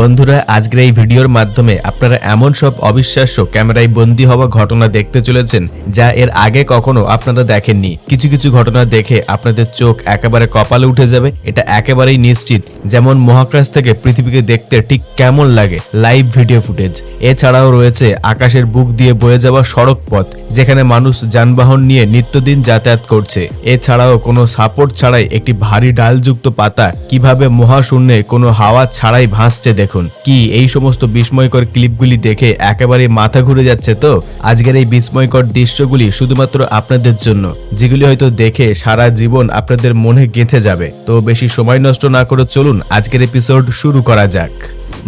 বন্ধুরা, আজকের এই ভিডিওর মাধ্যমে আপনারা এমন সব অবিশ্বাস্য ক্যামেরায় বন্দী হওয়া ঘটনা দেখতে চলেছেন যা এর আগে কখনো আপনারা দেখেননি। কিছু কিছু ঘটনা দেখে আপনাদের চোখ একেবারে কপালে উঠে যাবে, এটা একেবারেই নিশ্চিত। যেমন মহাকাশ থেকে পৃথিবীকে দেখতে ঠিক কেমন লাগে লাইভ ভিডিও ফুটেজ। এছাড়াও রয়েছে আকাশের বুক দিয়ে বয়ে যাওয়া সড়ক পথ, যেখানে মানুষ যানবাহন নিয়ে নিত্যদিন যাতায়াত করছে। এছাড়াও কোনো সাপোর্ট ছাড়াই একটি ভারী ডালযুক্ত পাতা কীভাবে মহাশূন্যে কোনো হাওয়া ছাড়াই ভাসছে দেখুন। কি, এই সমস্ত বিস্ময়কর ক্লিপগুলি দেখে একেবারে মাথা ঘুরে যাচ্ছে তো? আজকের এই বিস্ময়কর দৃশ্যগুলি শুধুমাত্র আপনাদের জন্য, যেগুলি হয়তো দেখে সারা জীবন আপনাদের মনে গেঁথে যাবে। তো বেশি সময় নষ্ট না করে চলুন আজকের এপিসোড শুরু করা যাক।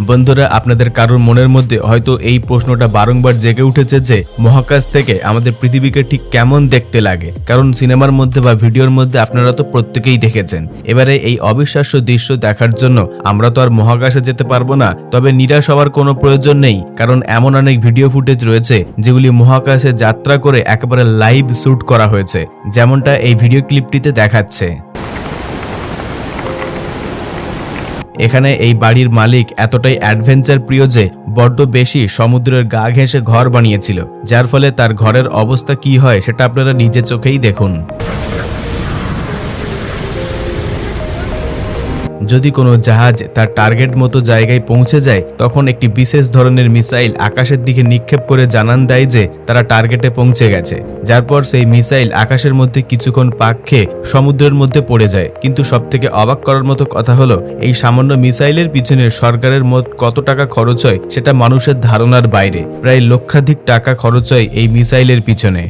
বন্ধুরা, আপনাদের কারোর মনের মধ্যে হয়তো এই প্রশ্নটা বারংবার জেগে উঠেছে যে মহাকাশ থেকে আমাদের পৃথিবীকে ঠিক কেমন দেখতে লাগে? কারণ সিনেমার মধ্যে বা ভিডিওর মধ্যে আপনারা তো প্রত্যেকেই দেখেছেন। এবারে এই অবিশ্বাস্য দৃশ্য দেখার জন্য আমরা তো আর মহাকাশে যেতে পারব না। তবে নিরাশ হওয়ার কোনো প্রয়োজন নেই, কারণ এমন অনেক ভিডিও ফুটেজ রয়েছে যেগুলি মহাকাশে যাত্রা করে একেবারে লাইভ শ্যুট করা হয়েছে, যেমনটা এই ভিডিও ক্লিপটিতে দেখাচ্ছে। এখানে এই বাড়ির মালিক এতটাই অ্যাডভেঞ্চার প্রিয় যে বড্ড বেশি সমুদ্রের গা ঘেঁষে ঘর বানিয়েছিল, যার ফলে তার ঘরের অবস্থা কি হয় সেটা আপনারা নিজে চোখেই দেখুন। যদি কোনো জাহাজ তার টার্গেট মতো জায়গায় পৌঁছে যায়, তখন একটি বিশেষ ধরনের মিসাইল আকাশের দিকে নিক্ষেপ করে জানান দেয় যে তারা টার্গেটে পৌঁছে গেছে। যার পর সেই মিসাইল আকাশের মধ্যে কিছুক্ষণ পাক খেয়ে সমুদ্রের মধ্যে পড়ে যায়। কিন্তু সবথেকে অবাক করার মতো কথা হলো, এই সামান্য মিসাইলের পিছনে সরকারের মোট কত টাকা খরচ হয়, সেটা মানুষের ধারণার বাইরে। প্রায় লক্ষাধিক টাকা খরচ হয় এই মিসাইলের পিছনে।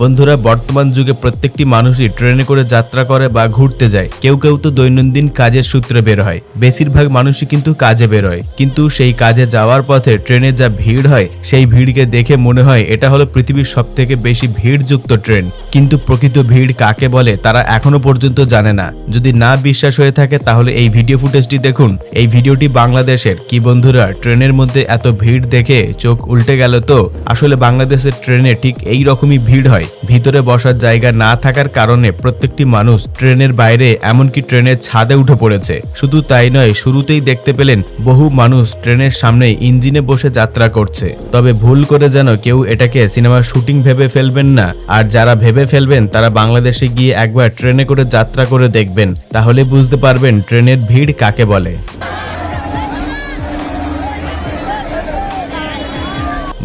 বন্ধুরা, বর্তমান যুগে প্রত্যেকটি মানুষই ট্রেনে করে যাত্রা করে বা ঘুরতে যায়। কেউ কেউ তো দৈনন্দিন কাজের সূত্রে বের হয়। বেশিরভাগ মানুষই কিন্তু কাজে বের হয়। কিন্তু সেই কাজে যাওয়ার পথে ট্রেনে যা ভিড় হয়, সেই ভিড়কে দেখে মনে হয় এটা হলো পৃথিবীর সব থেকে বেশি ভিড়যুক্ত ট্রেন। কিন্তু প্রকৃত ভিড় কাকে বলে, তারা এখনও পর্যন্ত জানে না। যদি না বিশ্বাস হয়ে থাকে, তাহলে এই ভিডিও ফুটেজটি দেখুন। এই ভিডিওটি বাংলাদেশের। কি বন্ধুরা, ট্রেনের মধ্যে এত ভিড় দেখে চোখ উল্টে গেল তো? আসলে বাংলাদেশের ট্রেনে ঠিক এই রকমই ভিড় হয়। ভিতরে বসার জায়গা না থাকার কারণে প্রত্যেকটি মানুষ ট্রেনের বাইরে, এমনকি ট্রেনের ছাদে উঠে পড়েছে। শুধু তাই নয়, শুরুতেই দেখতে পেলেন বহু মানুষ ট্রেনের সামনে ইঞ্জিনে বসে যাত্রা করছে। তবে ভুল করে যেন কেউ এটাকে সিনেমার শুটিং ভেবে ফেলবেন না। আর যারা ভেবে ফেলবেন, তারা বাংলাদেশে গিয়ে একবার ট্রেনে করে যাত্রা করে দেখবেন। তাহলে বুঝতে পারবেন ট্রেনের ভিড় কাকে বলে।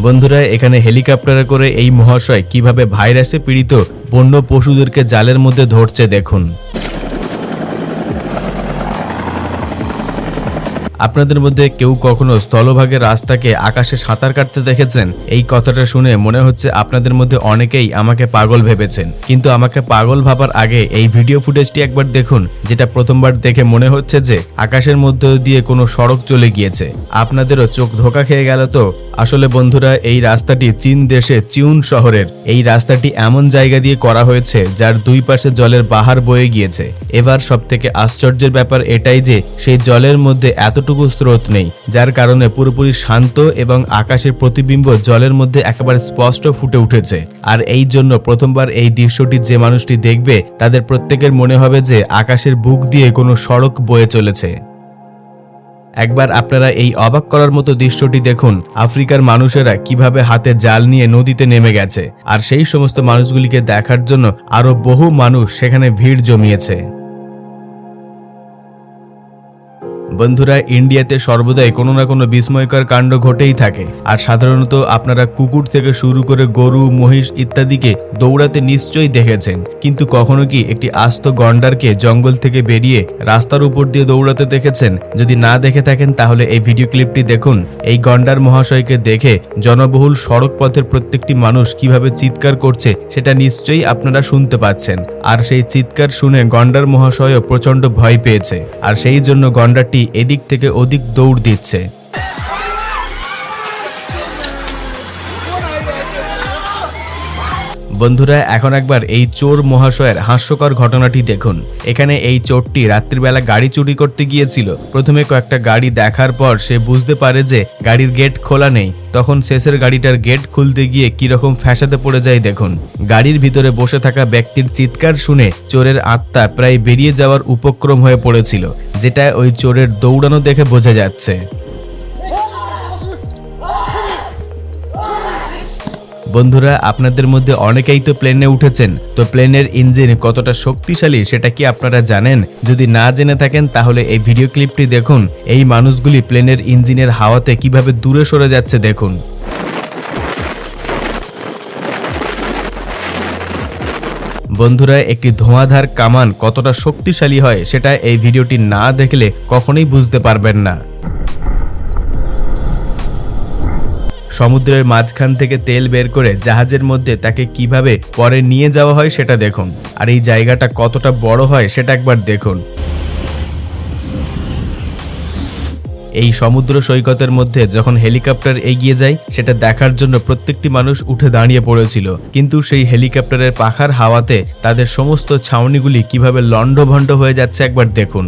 বন্ধুরা, এখানে হেলিকপ্টারে করে এই মহাশয় কীভাবে ভাইরাসে পীড়িত বন্য পশুদেরকে জালের মধ্যে ধরছে দেখুন। আপনাদের মধ্যে কেউ কখনো স্থলভাগের রাস্তাকে আকাশে সাঁতার কাটতে দেখেছেন? এই কথাটা শুনে মনে হচ্ছে আপনাদের মধ্যে অনেকেই আমাকে পাগল ভেবেছেন। কিন্তু আমাকে পাগল ভাবার আগে এই ভিডিও ফুটেজটি একবার দেখুন, যেটা প্রথমবার দেখে মনে হচ্ছে যে আকাশের মধ্য দিয়ে কোনো সড়ক চলে গিয়েছে। আপনাদেরও চোখ ধোকা খেয়ে গেল তো? আসলে বন্ধুরা, এই রাস্তাটি চীন দেশে চিউন শহরের। এই রাস্তাটি এমন জায়গা দিয়ে করা হয়েছে যার দুই পাশে জলের বাহার বয়ে গিয়েছে। এবার সব থেকে আশ্চর্যের ব্যাপার এটাই যে সেই জলের মধ্যে এতটুকু স্রোত নেই, যার কারণে পুরোপুরি শান্ত এবং আকাশের প্রতিবিম্ব জলের মধ্যে একেবারে স্পষ্ট ফুটে উঠেছে। আর এই জন্য প্রথমবার এই দৃশ্যটি যে মানুষটি দেখবে, তাদের প্রত্যেকের মনে হবে যে আকাশের বুক দিয়ে কোনো সড়ক বয়ে চলেছে। একবার আপনারা এই অবাক করার মতো দৃশ্যটি দেখুন, আফ্রিকার মানুষেরা কীভাবে হাতে জাল নিয়ে নদীতে নেমে গেছে। আর সেই সমস্ত মানুষগুলিকে দেখার জন্য আরও বহু মানুষ সেখানে ভিড় জমিয়েছে। বন্ধুরা, ইন্ডিয়াতে সর্বদাই কোনো না কোনো বিস্ময়কর কাণ্ড ঘটেই থাকে। আর সাধারণত আপনারা কুকুর থেকে শুরু করে গরু, মহিষ ইত্যাদিকে দৌড়াতে নিশ্চয়ই দেখেছেন। কিন্তু কখনো কি একটি আস্ত গন্ডারকে জঙ্গল থেকে বেরিয়ে রাস্তার উপর দিয়ে দৌড়াতে দেখেছেন? যদি না দেখে থাকেন, তাহলে এই ভিডিও ক্লিপটি দেখুন। এই গন্ডার মহাশয়কে দেখে জনবহুল সড়ক পথের প্রত্যেকটি মানুষ কীভাবে চিৎকার করছে, সেটা নিশ্চয়ই আপনারা শুনতে পাচ্ছেন। আর সেই চিৎকার শুনে গন্ডার মহাশয়ও প্রচণ্ড ভয় পেয়েছে। আর সেই জন্য গন্ডারটি এদিক থেকে ওদিক দৌড় দিচ্ছে। বন্ধুরা, এখন একবার এই চোর মহাশয়ের হাস্যকর ঘটনাটি দেখুন। এখানে এই চোরটি রাত্রিবেলা গাড়ি চুরি করতে গিয়েছিল। প্রথমে কয়েকটা গাড়ি দেখার পর সে বুঝতে পারে যে গাড়ির গেট খোলা নেই। তখন শেষের গাড়িটার গেট খুলতে গিয়ে কীরকম ফ্যাসাতে পড়ে যায় দেখুন। গাড়ির ভিতরে বসে থাকা ব্যক্তির চিৎকার শুনে চোরের আত্মা প্রায় বেরিয়ে যাওয়ার উপক্রম হয়ে পড়েছিল, যেটা ওই চোরের দৌড়ানো দেখে বোঝা যাচ্ছে। বন্ধুরা, আপনাদের মধ্যে অনেকেই তো প্লেনে উঠেছেন। তো প্লেনের ইঞ্জিন কতটা শক্তিশালী সেটা কি আপনারা জানেন? যদি না জেনে থাকেন, তাহলে এই ভিডিও ক্লিপটি দেখুন। এই মানুষগুলি প্লেনের ইঞ্জিনের হাওয়াতে কীভাবে দূরে সরে যাচ্ছে দেখুন। বন্ধুরা, একটি ধোঁয়াধার কামান কতটা শক্তিশালী হয় সেটা এই ভিডিওটি না দেখলে কখনোই বুঝতে পারবেন না। সমুদ্রের মাঝখান থেকে তেল বের করে জাহাজের মধ্যে তাকে কীভাবে পরে নিয়ে যাওয়া হয় সেটা দেখুন। আর এই জায়গাটা কতটা বড় হয় সেটা একবার দেখুন। এই সমুদ্র সৈকতের মধ্যে যখন হেলিকপ্টার এগিয়ে যায়, সেটা দেখার জন্য প্রত্যেকটি মানুষ উঠে দাঁড়িয়ে পড়েছিল। কিন্তু সেই হেলিকপ্টারের পাখার হাওয়াতে তাদের সমস্ত ছাউনিগুলি কীভাবে লণ্ডভণ্ড হয়ে যাচ্ছে একবার দেখুন।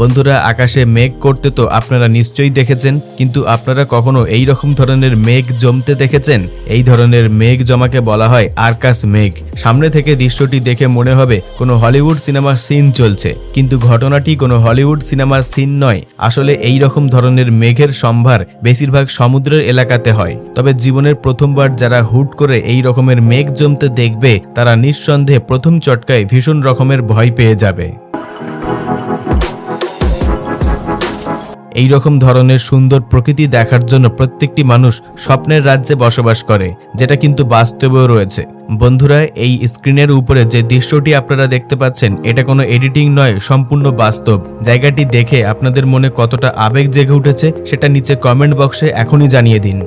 বন্ধুরা, আকাশে মেঘ করতে তো আপনারা নিশ্চয়ই দেখেছেন, কিন্তু আপনারা কখনো এই রকম ধরনের মেঘ জমতে দেখেছেন? এই ধরনের মেঘ জমাকে বলা হয় আরকাস মেঘ। সামনে থেকে দৃশ্যটি দেখে মনে হবে কোনো হলিউড সিনেমার সিন চলছে, কিন্তু ঘটনাটি কোনো হলিউড সিনেমার সিন নয়। আসলে এই রকম ধরনের মেঘের সম্ভার বেশিরভাগ সমুদ্রের এলাকাতে হয়। তবে জীবনের প্রথমবার যারা হুট করে এই রকমের মেঘ জমতে দেখবে, তারা নিঃসন্দেহে প্রথম চটকায় ভীষণ রকমের ভয় পেয়ে যাবে। এই রকম ধরনের সুন্দর প্রকৃতি দেখার জন্য প্রত্যেকটি মানুষ স্বপ্নের রাজ্যে বসবাস করে, যেটা কিন্তু বাস্তবেও রয়েছে। বন্ধুরা, এই স্ক্রিনের উপরে যে দৃশ্যটি আপনারা দেখতে পাচ্ছেন, এটা কোনো এডিটিং নয়, সম্পূর্ণ বাস্তব। জায়গাটি দেখে আপনাদের মনে কতটা আবেগ জেগে উঠেছে, সেটা নিচে কমেন্ট বক্সে এখনই জানিয়ে দিন।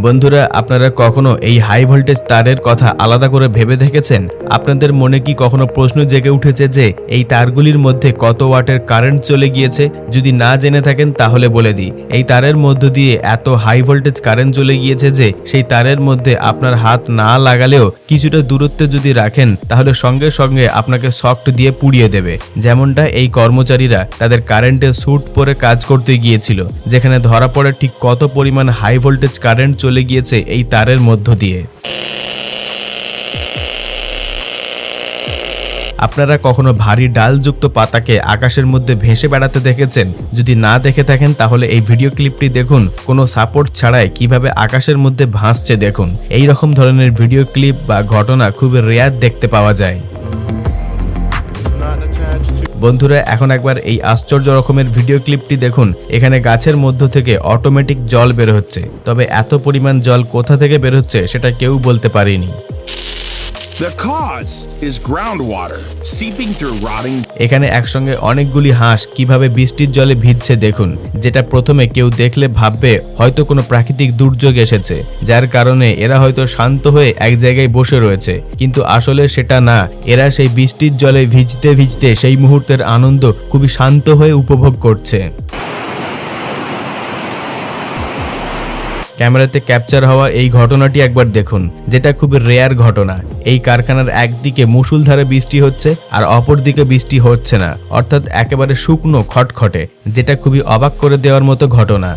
বন্ধুরা, আপনারা কখনো এই হাই ভোল্টেজ তারের কথা আলাদা করে ভেবে দেখেছেন? আপনাদের মনে কি কখনো প্রশ্ন জেগে উঠেছে যে, এই তারগুলির মধ্যে কত ওয়াটের কারেন্ট চলে গিয়েছে? যদি না জেনে থাকেন, তাহলে বলে দিই। এই তারের মধ্য দিয়ে এত হাই ভোল্টেজ কারেন্ট চলে গিয়েছে যে, সেই তারের মধ্যে আপনার হাত না লাগালেও কিছুটা দূরত্বে যদি রাখেন, তাহলে সঙ্গে সঙ্গে আপনাকে শক্ট দিয়ে পুড়িয়ে দেবে। যেমনটা এই কর্মচারীরা তাদের কারেন্টের স্যুট পরে কাজ করতে গিয়েছিল, যেখানে ধরা পড়ে ঠিক কত পরিমাণ হাই ভোল্টেজ কারেন্ট চলে গিয়েছে এই তারের মধ্য দিয়ে। আপনারা কখনো ভারী ডালযুক্ত পাতাকে আকাশের মধ্যে ভেসে বেড়াতে দেখেছেন? যদি না দেখে থাকেন, তাহলে এই ভিডিও ক্লিপটি দেখুন। কোনো সাপোর্ট ছাড়াই কীভাবে আকাশের মধ্যে ভাসছে দেখুন। এই রকম ধরনের ভিডিও ক্লিপ বা ঘটনা খুবই রেয়ার দেখতে পাওয়া যায়। বন্ধুরা, এখন একবার এই আশ্চর্য রকমের ভিডিও ক্লিপটি দেখুন। এখানে গাছের মধ্য থেকে অটোমেটিক জল বের হচ্ছে। তবে এত পরিমাণ জল কোথা থেকে বের হচ্ছে, সেটা কেউ বলতে পারেনি। The cause is groundwater seeping through rotting এখানে একসঙ্গে অনেকগুলি হাঁস কীভাবে বৃষ্টির জলে ভিজছে দেখুন। যেটা প্রথমে কেউ দেখলে ভাববে, হয়তো কোনো প্রাকৃতিক দুর্যোগ এসেছে, যার কারণে এরা হয়তো শান্ত হয়ে এক জায়গায় বসে রয়েছে। কিন্তু আসলে সেটা না, এরা সেই বৃষ্টির জলে ভিজতে ভিজতে সেই মুহূর্তের আনন্দ খুবই শান্ত হয়ে উপভোগ করছে। ক্যামেরাতে ক্যাপচার হওয়া এই ঘটনাটি একবার দেখুন যেটা খুবই রেয়ার ঘটনা। এই কারখানার একদিকে মুষলধারে বৃষ্টি হচ্ছে আর অপর দিকে বৃষ্টি হচ্ছে না অর্থাৎ একেবারে শুকনো খটখটে যেটা খুবই অবাক করে দেওয়ার মতো ঘটনা।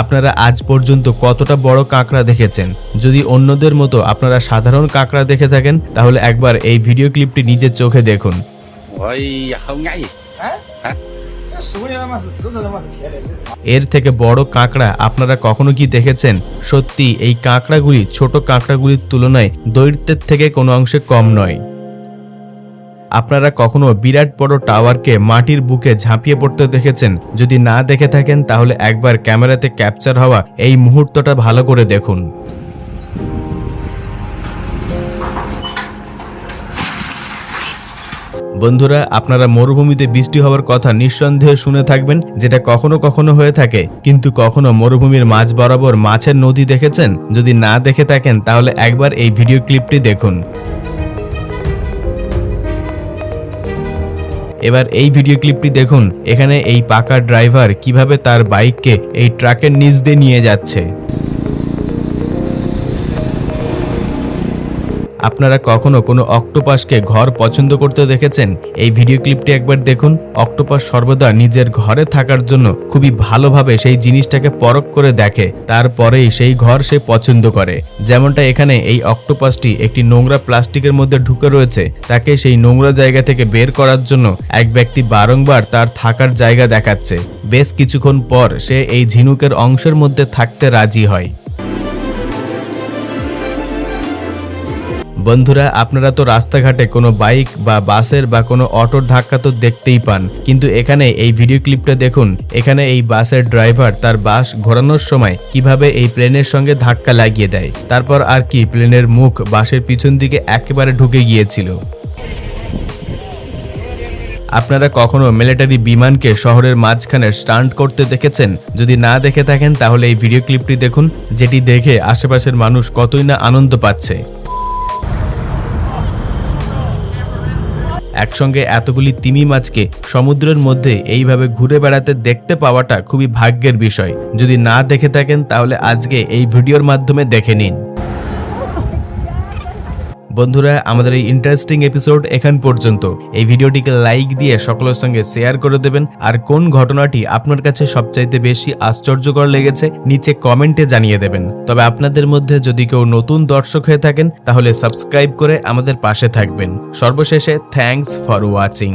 আপনারা আজ পর্যন্ত কতটা বড় কাঁকড়া দেখেছেন? যদি অন্যদের মতো আপনারা সাধারণ কাঁকড়া দেখে থাকেন তাহলে একবার এই ভিডিও ক্লিপটি নিজের চোখে দেখুন। এর থেকে বড় কাঁকড়া আপনারা কখনো কি দেখেছেন? সত্যি, এই কাঁকড়াগুলি ছোট কাঁকড়াগুলির তুলনায় দৈর্ঘ্যের থেকে কোনো অংশে কম নয়। আপনারা কখনো বিরাট বড় টাওয়ারকে মাটির বুকে ঝাঁপিয়ে পড়তে দেখেছেন? যদি না দেখে থাকেন, তাহলে একবার ক্যামেরাতে ক্যাপচার হওয়া এই মুহূর্তটা ভালো করে দেখুন। বন্ধুরা, আপনারা মরুভূমিতে বৃষ্টি হওয়ার কথা নিঃসন্দেহে শুনে থাকবেন, যেটা কখনো কখনো হয়ে থাকে। কিন্তু কখনো মরুভূমির মাঝ বরাবর মাছের নদী দেখেছেন? যদি না দেখে থাকেন, তাহলে একবার এই ভিডিও ক্লিপটি দেখুন। এবার এই ভিডিও ক্লিপটি দেখুন। এখানে এই পাকা ড্রাইভার কীভাবে তার বাইককে এই ট্রাকের নিচ দিয়ে নিয়ে যাচ্ছে। আপনারা কখনো কোনো অক্টোপাসকে ঘর পছন্দ করতে দেখেছেন? এই ভিডিও ক্লিপটি একবার দেখুন। অক্টোপাস সর্বদা নিজের ঘরে থাকার জন্য খুবই ভালোভাবে সেই জিনিসটাকে পরখ করে দেখে। তারপরেই সেই ঘর সে পছন্দ করে। যেমনটা এখানে এই অক্টোপাসটি একটি নোংরা প্লাস্টিকের মধ্যে ঢুকে রয়েছে। তাকে সেই নোংরা জায়গা থেকে বের করার জন্য এক ব্যক্তি বারংবার তার থাকার জায়গা দেখাচ্ছে। বেশ কিছুক্ষণ পর সে এই ঝিনুকের অংশের মধ্যে থাকতে রাজি হয়। বন্ধুরা, আপনারা তো রাস্তাঘাটে কোনো বাইক বা বাসের বা কোনো অটোর ধাক্কা তো দেখতেই পান। কিন্তু এখানে এই ভিডিও ক্লিপটা দেখুন। এখানে এই বাসের ড্রাইভার তার বাস ঘোরানোর সময় কীভাবে এই প্লেনের সঙ্গে ধাক্কা লাগিয়ে দেয়। তারপর আর কি প্লেনের মুখ বাসের পিছন দিকে একেবারে ঢুকে গিয়েছিল। আপনারা কখনো মিলিটারি বিমানকে শহরের মাঝখানে স্টান্ট করতে দেখেছেন? যদি না দেখে থাকেন, তাহলে এই ভিডিও ক্লিপটি দেখুন, যেটি দেখে আশেপাশের মানুষ কতই না আনন্দ পাচ্ছে। একসঙ্গে এতগুলি তিমি মাছকে সমুদ্রের মধ্যে এইভাবে ঘুরে বেড়াতে দেখতে পাওয়াটা খুবই ভাগ্যের বিষয়। যদি না দেখে থাকেন, তাহলে আজকে এই ভিডিওর মাধ্যমে দেখে নিন। বন্ধুরা, আমাদের এই ইন্টারেস্টিং এপিসোড এখান পর্যন্ত। এই ভিডিওটিকে লাইক দিয়ে সকলের সঙ্গে শেয়ার করে দেবেন। আর কোন ঘটনাটি আপনার কাছে সবচাইতে বেশি আশ্চর্যকর লেগেছে, নিচে কমেন্টে জানিয়ে দেবেন। তবে আপনাদের মধ্যে যদি কেউ নতুন দর্শক হয়ে থাকেন, তাহলে সাবস্ক্রাইব করে আমাদের পাশে থাকবেন। সর্বশেষে থ্যাংকস ফর ওয়াচিং